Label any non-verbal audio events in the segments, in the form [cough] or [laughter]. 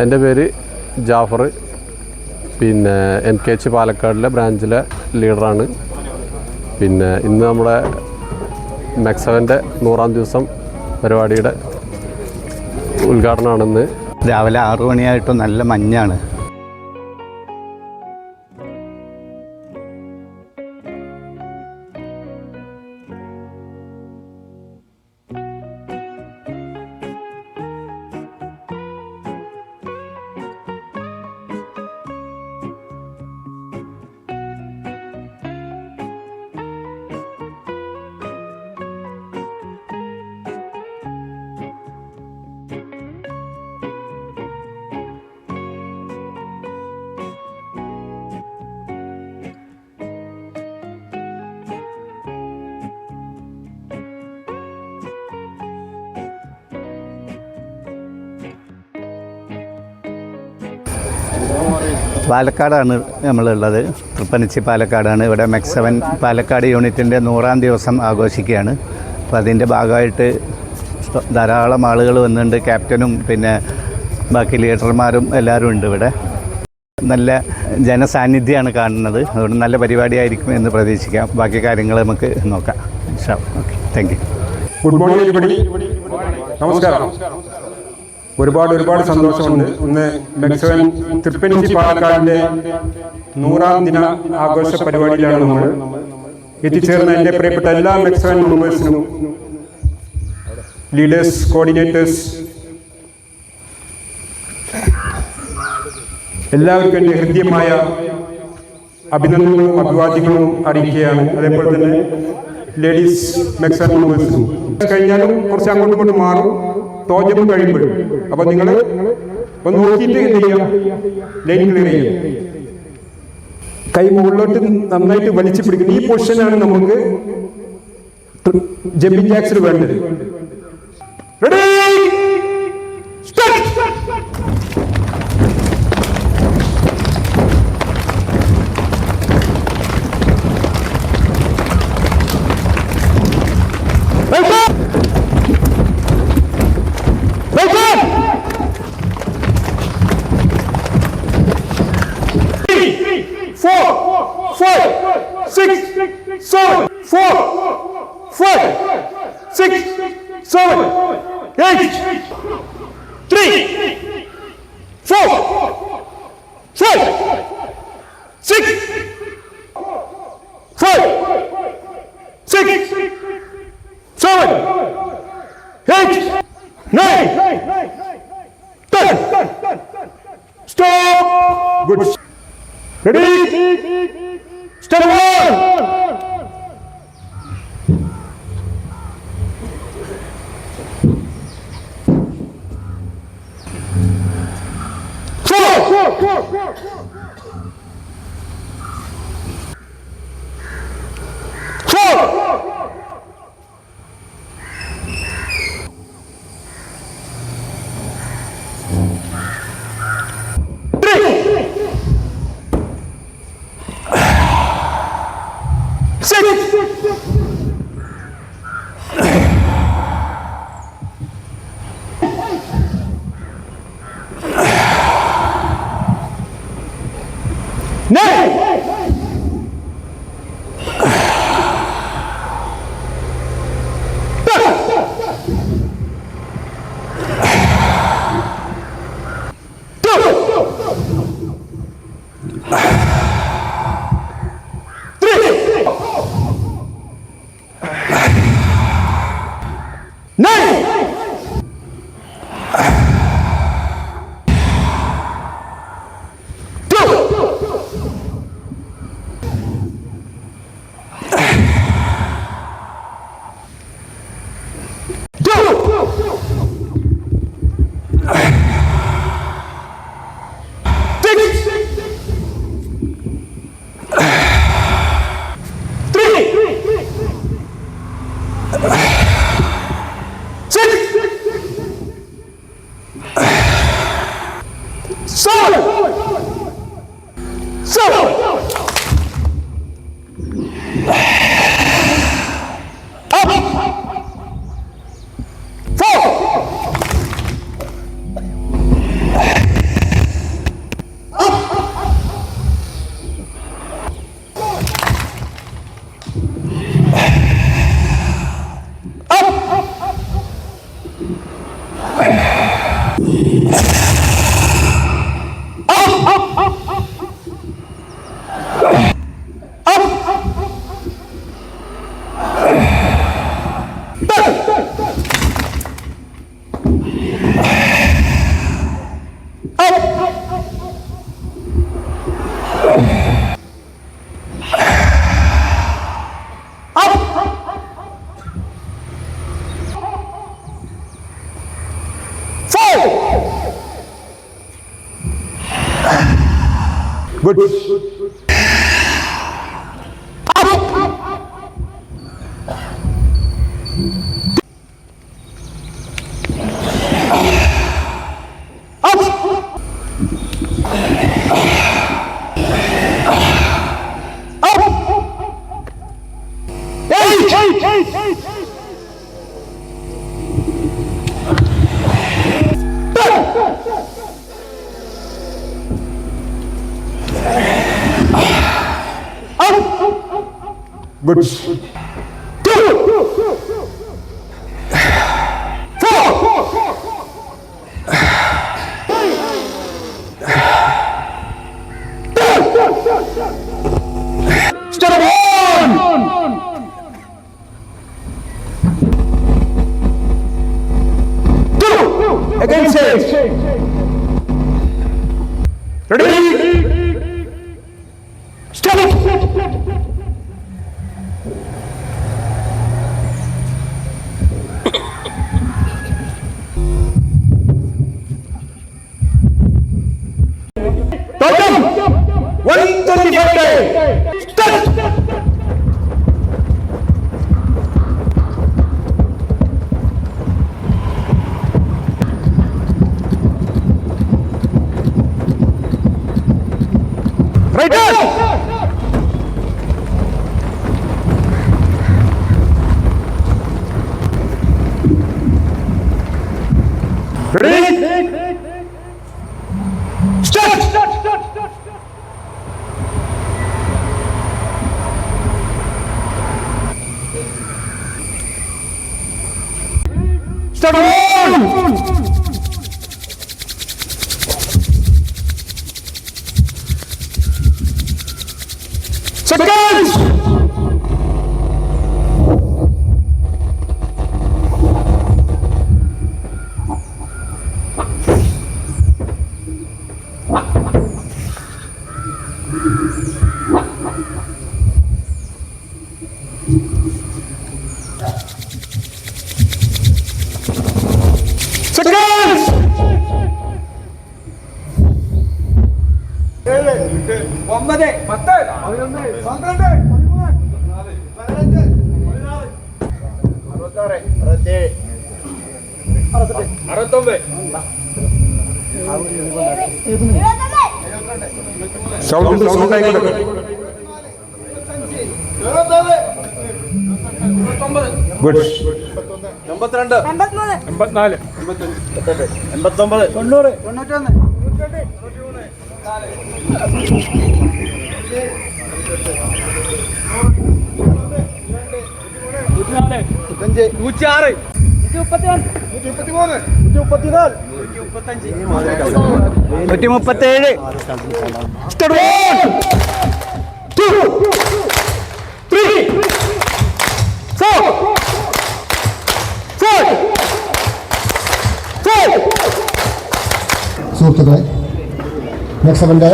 എന്റെ പേര് ജാഫർ. പിന്നെ എൻ കെ എച്ച് പാലക്കാടിലെ ബ്രാഞ്ചിലെ ലീഡറാണ്. പിന്നെ ഇന്ന് നമ്മുടെ മെക്സവന്റെ നൂറാം ദിവസം പരിപാടിയുടെ ഉദ്ഘാടനമാണെന്ന്. രാവിലെ ആറു മണിയായിട്ടും നല്ല മഞ്ഞാണ്. പാലക്കാടാണ് നമ്മളുള്ളത്. തൃപ്പനച്ചി പാലക്കാടാണ്. ഇവിടെ മെക്സവൻ പാലക്കാട് യൂണിറ്റിന്റെ നൂറാം ദിവസം ആഘോഷിക്കുകയാണ്. അപ്പോൾ അതിന്റെ ഭാഗമായിട്ട് ധാരാളം ആളുകൾ വന്നിട്ടുണ്ട്. ക്യാപ്റ്റനും പിന്നെ ബാക്കി ലീഡർമാരും എല്ലാവരും ഉണ്ട് ഇവിടെ. നല്ല ജനസാന്നിധ്യമാണ് കാണുന്നത്. അതുകൊണ്ട് നല്ല പരിപാടിയായിരിക്കും എന്ന് പ്രതീക്ഷിക്കാം. ബാക്കി കാര്യങ്ങൾ നമുക്ക് നോക്കാം. Okay. Thank you good morning നമസ്കാരം. ഒരുപാട് ഒരുപാട് സന്തോഷമുണ്ട്. ഇന്ന് മെക്സവൻ തൃപ്പനച്ചി പാലക്കാടിന്റെ നൂറാം ദിന ആഘോഷ പരിപാടിയിലാണ് നമ്മൾ എത്തിച്ചേർന്ന എന്റെ പ്രിയപ്പെട്ട എല്ലാ മെക്സവൻ മെമ്പേഴ്സിനും ലീഡേഴ്സ് കോർഡിനേറ്റേഴ്സ് എല്ലാവർക്കും എന്റെ ഹൃദ്യമായ അഭിനന്ദനങ്ങളും അഭിവാദ്യങ്ങളും അറിയിക്കുകയാണ്. അതേപോലെ തന്നെ ലേഡീസ് മെക്സൻ മെമ്പേഴ്സിനും. കഴിഞ്ഞാലും കുറച്ച് അങ്ങോട്ടും ഇങ്ങോട്ടും മാറും. തോജം കഴിയുമ്പോഴും. അപ്പൊ നിങ്ങൾ നോക്കിയിട്ട് എന്ത് ചെയ്യാം? ലൈൻ ക്ലിയർ ചെയ്യാം. കൈ മുകളിലോട്ട് നന്നായിട്ട് വലിച്ചു പിടിക്കുന്നത് ഈ പൊസിഷനാണ് നമുക്ക് ജമ്പിങ് ജാക്സിൽ വേണ്ടത്. Ready six Yeah. [laughs] yeah good good 35 35 스타트! Good എൺപത്തിരണ്ട്. എൺപത്തിനാല്. എൺപത്തൊമ്പത്. തൊണ്ണൂറ്. തൊണ്ണൂറ്റൊന്ന്. നൂറ്റിയാറ്. നൂറ്റി മുപ്പത്തേഴ് four, five, five. സുഹൃത്തുക്കളെ മെക്സവന്റെ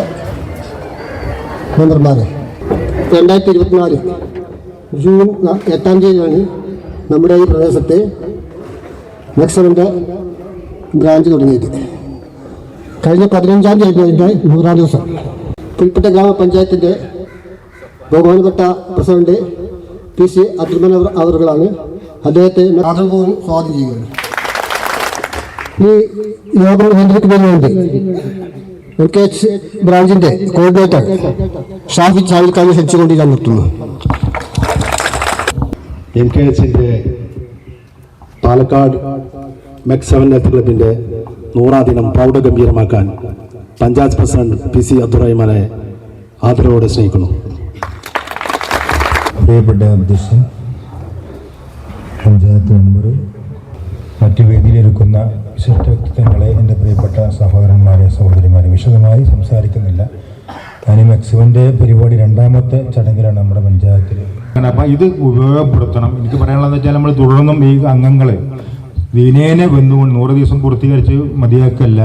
മെമ്പർമാരെ രണ്ടായിരത്തി ഇരുപത്തിനാല് ജൂൺ എട്ടാം തീയതിയാണ് നമ്മുടെ ഈ പ്രദേശത്ത് മെക്സവന്റെ ബ്രാഞ്ച് തുടങ്ങിയത്. കഴിഞ്ഞ പതിനഞ്ചാം തീയതി അതിന്റെ നൂറാം ദിവസം. പുൽപ്പറ്റ ഗ്രാമപഞ്ചായത്തിന്റെ ബഹുമാനപ്പെട്ട പ്രസിഡന്റ് പി സി അവർ അവറുകളാണ്. അദ്ദേഹത്തെ സ്വാഗതം ചെയ്യുകയാണ് ഈ യോഗം നിയന്ത്രിക്കുന്നതിന് വേണ്ടി എൽ കെ എച്ച് ബ്രാഞ്ചിന്റെ കോർഡിനേറ്റർ ഷാഫി ചാവിൽക്കാരെ ക്ഷണിച്ചുകൊണ്ട് ഞാൻ നിർത്തുന്നു. എം കെ എച്ചിന്റെ പാലക്കാട് മെക് സെവൻ നെറ്റ് ക്ലബിന്റെ നൂറാം ദിനം പ്രൗഢഗംഭീരമാക്കാൻ പഞ്ചായത്ത് പ്രസിഡന്റ് പി സി അബ്ദുറഹിമാനെ ആദരവോടെ സ്നേഹിക്കുന്നു. പ്രിയപ്പെട്ട അധ്യക്ഷൻ പഞ്ചായത്ത് മെമ്പർ മറ്റു വേദിയിലിരിക്കുന്ന വിശിഷ്ട വ്യക്തിത്വങ്ങളെ എന്റെ പ്രിയപ്പെട്ട സഹോദരന്മാരെ സഹോദരിമാരെ വിശദമായി സംസാരിക്കുന്നില്ല. ഞാൻ മെക്സിമന്റെ പരിപാടി രണ്ടാമത്തെ ചടങ്ങിലാണ് നമ്മുടെ പഞ്ചായത്തിൽ അപ്പം ഇത് ഉപയോഗപ്പെടുത്തണം. എനിക്ക് പറയാനുള്ളത് വെച്ചാൽ നമ്മൾ തുടർന്നും ഈ അംഗങ്ങളെ ദിനേനെ വന്നുകൊണ്ട് നൂറ് ദിവസം പൂർത്തീകരിച്ച് മതിയാക്കല്ല.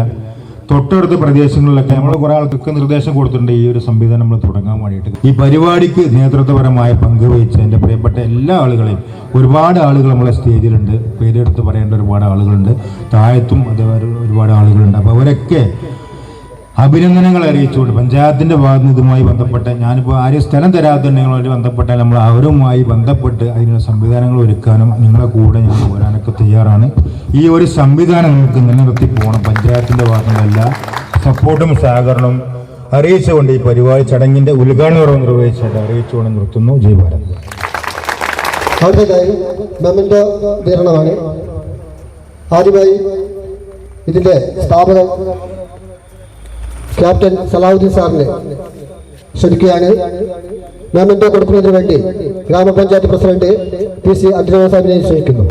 തൊട്ടടുത്ത പ്രദേശങ്ങളിലൊക്കെ നമ്മൾ കുറേ ആൾക്കൊക്കെ നിർദ്ദേശം കൊടുത്തിട്ടുണ്ട് ഈ ഒരു സംവിധാനം നമ്മൾ തുടങ്ങാൻ വേണ്ടിയിട്ട്. ഈ പരിപാടിക്ക് നേതൃത്വപരമായ പങ്ക് വഹിച്ച എന്റെ പ്രിയപ്പെട്ട എല്ലാ ആളുകളെയും ഒരുപാട് ആളുകൾ നമ്മളെ സ്റ്റേജിലുണ്ട്. പേരെടുത്ത് പറയേണ്ട ഒരുപാട് ആളുകളുണ്ട്. താഴത്തും അതേപോലെ ഒരുപാട് ആളുകളുണ്ട്. അപ്പോൾ അവരൊക്കെ അഭിനന്ദനങ്ങൾ അറിയിച്ചുകൊണ്ട് പഞ്ചായത്തിന്റെ ഭാഗത്ത് നിന്ന് ഇതുമായി ബന്ധപ്പെട്ട് ഞാനിപ്പോൾ ആരും സ്ഥലം തരാത്തുണ്ടെങ്ങളുമായിട്ട് ബന്ധപ്പെട്ട് നമ്മൾ അവരുമായി ബന്ധപ്പെട്ട് അതിനുള്ള സംവിധാനങ്ങൾ ഒരുക്കാനും നിങ്ങളെ കൂടെ ഞാൻ പോരാനൊക്കെ തയ്യാറാണ്. ഈ ഒരു സംവിധാനം നമുക്ക് നിലനിർത്തി പോകണം. പഞ്ചായത്തിന്റെ ഭാഗത്തു നിന്ന് എല്ലാ സപ്പോർട്ടും സഹകരണവും അറിയിച്ചുകൊണ്ട് ഈ പരിപാടി ചടങ്ങിന്റെ ഉദ്ഘാടനം നിർവഹിച്ചത് അറിയിച്ചുകൊണ്ട് നിർത്തുന്നു. ജയ് ഭാരത്. ആദ്യമായി ഇതിന്റെ സ്ഥാപകൻ ക്യാപ്റ്റൻ സലാഹുദ്ദീൻ സാറിനെ ക്ഷണിക്കുകയാണ്. മെമ്മന്റെ കൊടുക്കുന്നതിന് വേണ്ടി ഗ്രാമപഞ്ചായത്ത് പ്രസിഡന്റ് പി സി അബ്ദുൽ സാഹിബിനെ ക്ഷണിക്കുന്നു.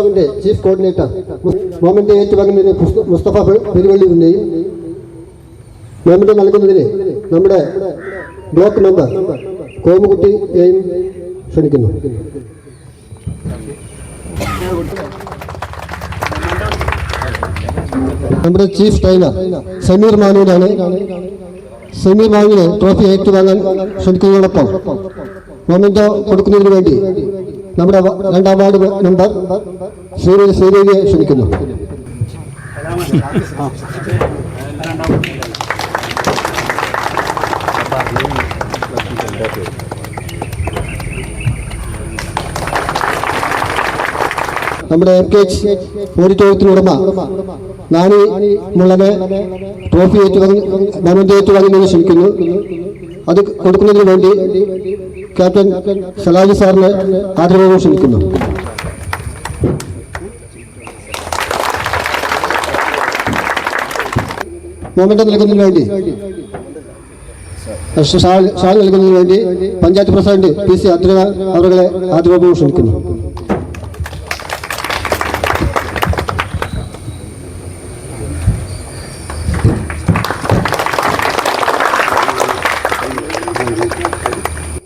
മെക്സമിന്റെ ചീഫ് കോർഡിനേറ്റർ മോമന്റെ ഏറ്റുവാങ്ങുന്നതിന് മുസ്ത- മുസ്തഫ പെരുവള്ളിയുടെയും മോമന്റെ നൽകുന്നതിന് നമ്മുടെ ബ്ലോക്ക് മെമ്പർ കോമുകുട്ടിയെയും ക്ഷണിക്കുന്നു. നമ്മുടെ ചീഫ് ട്രെയിനർ സമീർ മാനൂരാണ് സമീർ മാനുവിനെ ട്രോഫി ഏറ്റുവാങ്ങാൻ ക്ഷണിക്കുന്നതോടൊപ്പം മൊമെന്റോ കൊടുക്കുന്നതിന് വേണ്ടി നമ്മുടെ രണ്ടാം വാർഡ് മെമ്പർ ശ്രീമതി ശ്രീദേവിയെ ക്ഷണിക്കുന്നു. നമ്മുടെ എം കെ എച്ച് ഓഡിറ്റോറിയത്തിനുടമ നാണി മുള്ളനെ ട്രോഫി ഏറ്റുവാങ്ങി മൊമെന്റ് ഏറ്റുവാങ്ങുന്നതിന് ക്ഷണിക്കുന്നു. അത് കൊടുക്കുന്നതിന് വേണ്ടി ക്യാപ്റ്റൻ സലാജി സാറിനെ ആദരവോട് ക്ഷണിക്കുന്നു മൊമെന്റ് നൽകുന്നതിന് വേണ്ടി. ഷാൾ നൽകുന്നതിന് വേണ്ടി panchayat president P C Abdul അവരുടെ ആദരവോട് ക്ഷണിക്കുന്നു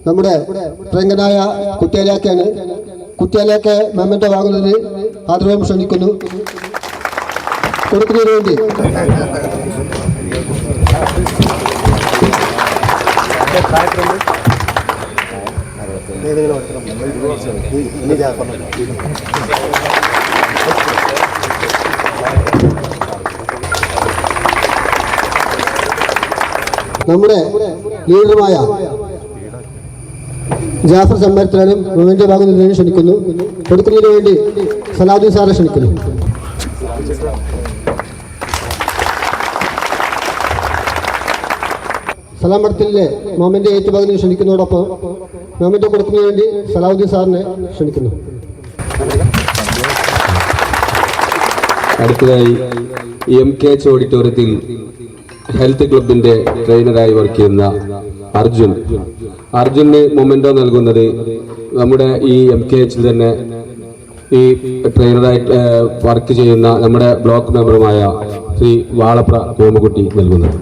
നമ്മുടെ പ്രിയങ്കനായ കുട്ടിയാലേക്കാണ് കുട്ടിയാലേക്ക് മെമ്മന്റെ വാങ്ങുന്നതിന് ആദരവും ക്ഷണിക്കുന്നു. കൊടുക്കുന്നതിന് വേണ്ടി. നമ്മുടെ ലീഡറുമായ ജാഫർ സമ്മേളനത്തിലാണ് മുഴുവന്റെ ഭാഗം ക്ഷണിക്കുന്നു. കൊടുക്കുന്നതിന് വേണ്ടി സലാദു സാറെ ക്ഷണിക്കുന്നു. സലാം മഠത്തിലെ മൊമെന്റ് ഏറ്റുഭാഗത്തിന് ക്ഷണിക്കുന്നതോടൊപ്പം മോമന്റെ കൊടുക്കുന്നതിന് വേണ്ടി സലാഹുദ്ദീൻ സാറിനെ ക്ഷണിക്കുന്നു. അടുത്തതായി എം കെ എച്ച് ഓഡിറ്റോറിയത്തിൽ ഹെൽത്ത് ക്ലബിന്റെ ട്രെയിനറായി വർക്ക് ചെയ്യുന്ന അർജുൻ. അർജുന് മൊമെന്റോ നൽകുന്നത് നമ്മുടെ ഈ എം കെ എച്ചിൽ തന്നെ ഈ ട്രെയിനറായിട്ട് വർക്ക് ചെയ്യുന്ന നമ്മുടെ ബ്ലോക്ക് മെമ്പറുമായ ശ്രീ വാളപ്ര കോമകുട്ടി നൽകുന്നത്.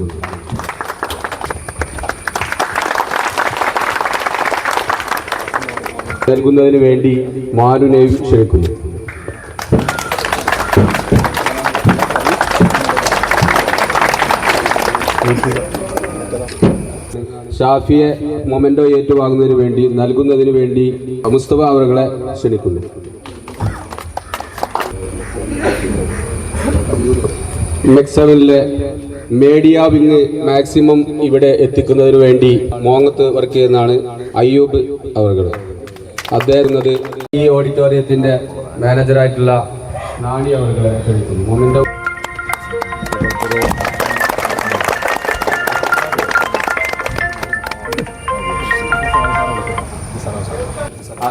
നൽകുന്നതിന് വേണ്ടി മാനുനെയും ക്ഷണിക്കുന്നു. ഷാഫിയെ മൊമെന്റോ ഏറ്റുവാങ്ങുന്നതിന് വേണ്ടി നൽകുന്നതിന് വേണ്ടി മുസ്തഫ അവരുടെ ക്ഷണിക്കുന്നു. മെക്സവനിലെ മീഡിയ വിങ് മാക്സിമം ഇവിടെ എത്തിക്കുന്നതിന് വേണ്ടി മോങ്ങത്ത് വർക്ക് ചെയ്യുന്നതാണ് അയ്യൂബ് അവർ അദ്ദേഹം ഈ ഓഡിറ്റോറിയത്തിന്റെ മാനേജറായിട്ടുള്ള നാണി അവരുടെ ക്ഷണിക്കുന്നു.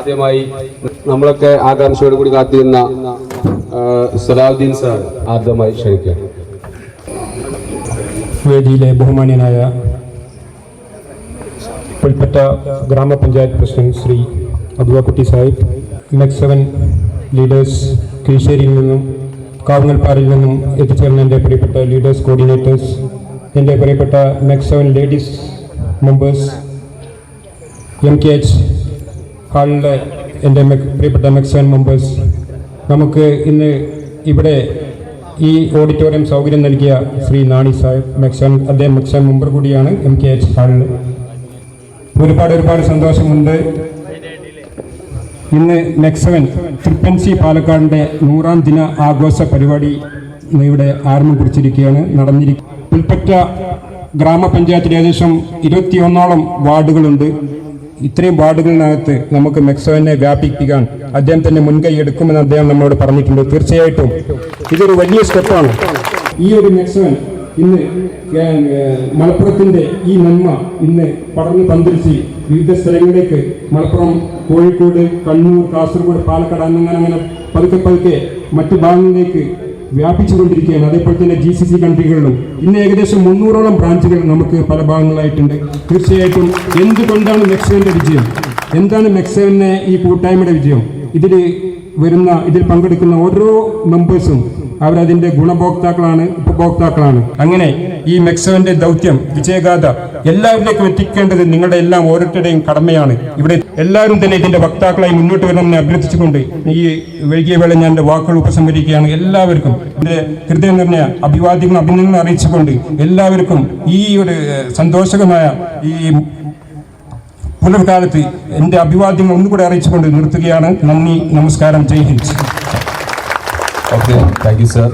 ആദ്യമായി നമ്മളൊക്കെ ആകാംക്ഷയോട് കൂടി കാത്തിരുന്ന സലാഹുദ്ദീൻ സാർ ആദ്യമായി ക്ഷണിക്കുക. വേദിയിലെ ബഹുമാന്യനായ പുൽപ്പറ്റ ഗ്രാമപഞ്ചായത്ത് president Shri Abduvakkutty Sahib necks seven leaders കീഴ്ശ്ശേരിയിൽ നിന്നും കാവുങ്ങൽപ്പാറയിൽ നിന്നും എത്തിച്ചേർന്ന എന്റെ പ്രിയപ്പെട്ട ലീഡേഴ്സ് കോർഡിനേറ്റേഴ്സ് എന്റെ പ്രിയപ്പെട്ട necks seven ladies members M K H ഹാളിലെ എന്റെ പ്രിയപ്പെട്ട മെക്സൻ മെമ്പേഴ്സ് നമുക്ക് ഇന്ന് ഇവിടെ ഈ ഓഡിറ്റോറിയം സൗകര്യം നൽകിയ ശ്രീ നാണി സാഹിബ് മെക്സൻ അദ്ദേഹം മെക്സൻ മെമ്പർ കൂടിയാണ് എം കെ എച്ച് ഹാളിൽ ഒരുപാട് ഒരുപാട് സന്തോഷമുണ്ട്. ഇന്ന് മെക്സവൻ തൃപ്പൻസി പാലക്കാടിന്റെ നൂറാം ദിന ആഘോഷ പരിപാടി ഇവിടെ ആരംഭം കുറിച്ചിരിക്കുകയാണ് നടന്നിരിക്കുക പുൽപ്പറ്റ ഗ്രാമപഞ്ചായത്തിൽ ഏകദേശം ഇരുപത്തിയൊന്നോളം വാർഡുകളുണ്ട്. ഇത്രയും വാർഡുകളിനകത്ത് നമുക്ക് മെക്സോനെ വ്യാപിപ്പിക്കാൻ അദ്ദേഹം തന്നെ മുൻകൈ എടുക്കുമെന്ന് അദ്ദേഹം നമ്മളോട് പറഞ്ഞിട്ടുണ്ട്. തീർച്ചയായിട്ടും ഇതൊരു വലിയ സ്റ്റെപ്പാണ്. ഈ ഒരു മെക്സോൻ ഇന്ന് മലപ്പുറത്തിന്റെ ഈ നന്മ ഇന്ന് പടർന്നു പന്തിരിച്ച് വിവിധ സ്ഥലങ്ങളിലേക്ക് മലപ്പുറം കോഴിക്കോട് കണ്ണൂർ കാസർഗോഡ് പാലക്കാട് അങ്ങനെ അങ്ങനെ പതുക്കെ പതുക്കെ മറ്റു ഭാഗങ്ങളിലേക്ക് വ്യാപിച്ചുകൊണ്ടിരിക്കുകയാണ്. അതേപോലെ തന്നെ ജി സി സി കൺട്രികളിലും ഇന്ന് ഏകദേശം മുന്നൂറോളം ബ്രാഞ്ചുകൾ നമുക്ക് പല ഭാഗങ്ങളായിട്ടുണ്ട്. തീർച്ചയായിട്ടും എന്തുകൊണ്ടാണ് മെക്സേവിന്റെ വിജയം? എന്താണ് മെക്സേവിന്റെ ഈ കൂട്ടായ്മയുടെ വിജയം? ഇതിൽ വരുന്ന ഇതിൽ പങ്കെടുക്കുന്ന ഓരോ മെമ്പേഴ്സും അവരതിന്റെ ഗുണഭോക്താക്കളാണ് ഉപഭോക്താക്കളാണ്. അങ്ങനെ ഈ മെക്സോന്റെ ദൗത്യം വിജയഗാഥ എല്ലാവരിലേക്കും എത്തിക്കേണ്ടത് നിങ്ങളുടെ എല്ലാം ഓരോരുത്തരുടെയും കടമയാണ്. ഇവിടെ എല്ലാവരും തന്നെ ഇതിന്റെ വക്താക്കളായി മുന്നോട്ട് വരണമെന്ന് അഭ്യർത്ഥിച്ചുകൊണ്ട് ഈ വൈകിയ വേള ഞാൻ വാക്കുകൾ ഉപസംഹരിക്കുകയാണ് എല്ലാവർക്കും എന്റെ ഹൃദയം നിറഞ്ഞ അഭിവാദ്യങ്ങളും അഭിനന്ദനം അറിയിച്ചുകൊണ്ട് എല്ലാവർക്കും ഈ ഒരു സന്തോഷകമായ ഈ പുലർകാലത്ത് എന്റെ അഭിവാദ്യങ്ങൾ ഒന്നുകൂടെ അറിയിച്ചുകൊണ്ട് നിർത്തുകയാണ്. നന്ദി നമസ്കാരം. ജയ് Hind. Okay. Thank you sir.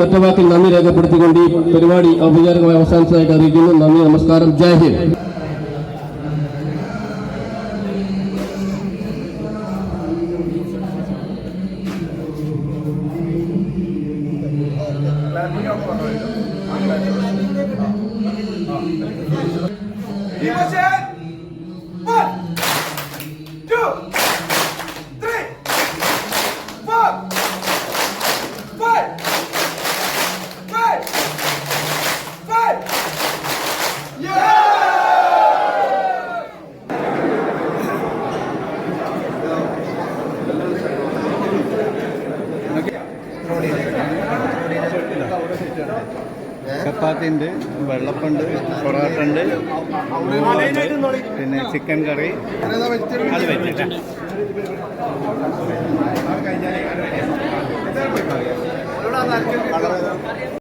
ഒറ്റവാക്കിൽ നന്ദി രേഖപ്പെടുത്തിക്കൊണ്ട് ഈ പരിപാടി ഔപചാരികമായി അവസാനിച്ചതായിട്ട് അറിയിക്കുന്നു. നന്ദി നമസ്കാരം. ജയ് ഹിന്ദ്. Chicken curry. അത് വെച്ചിട്ട്.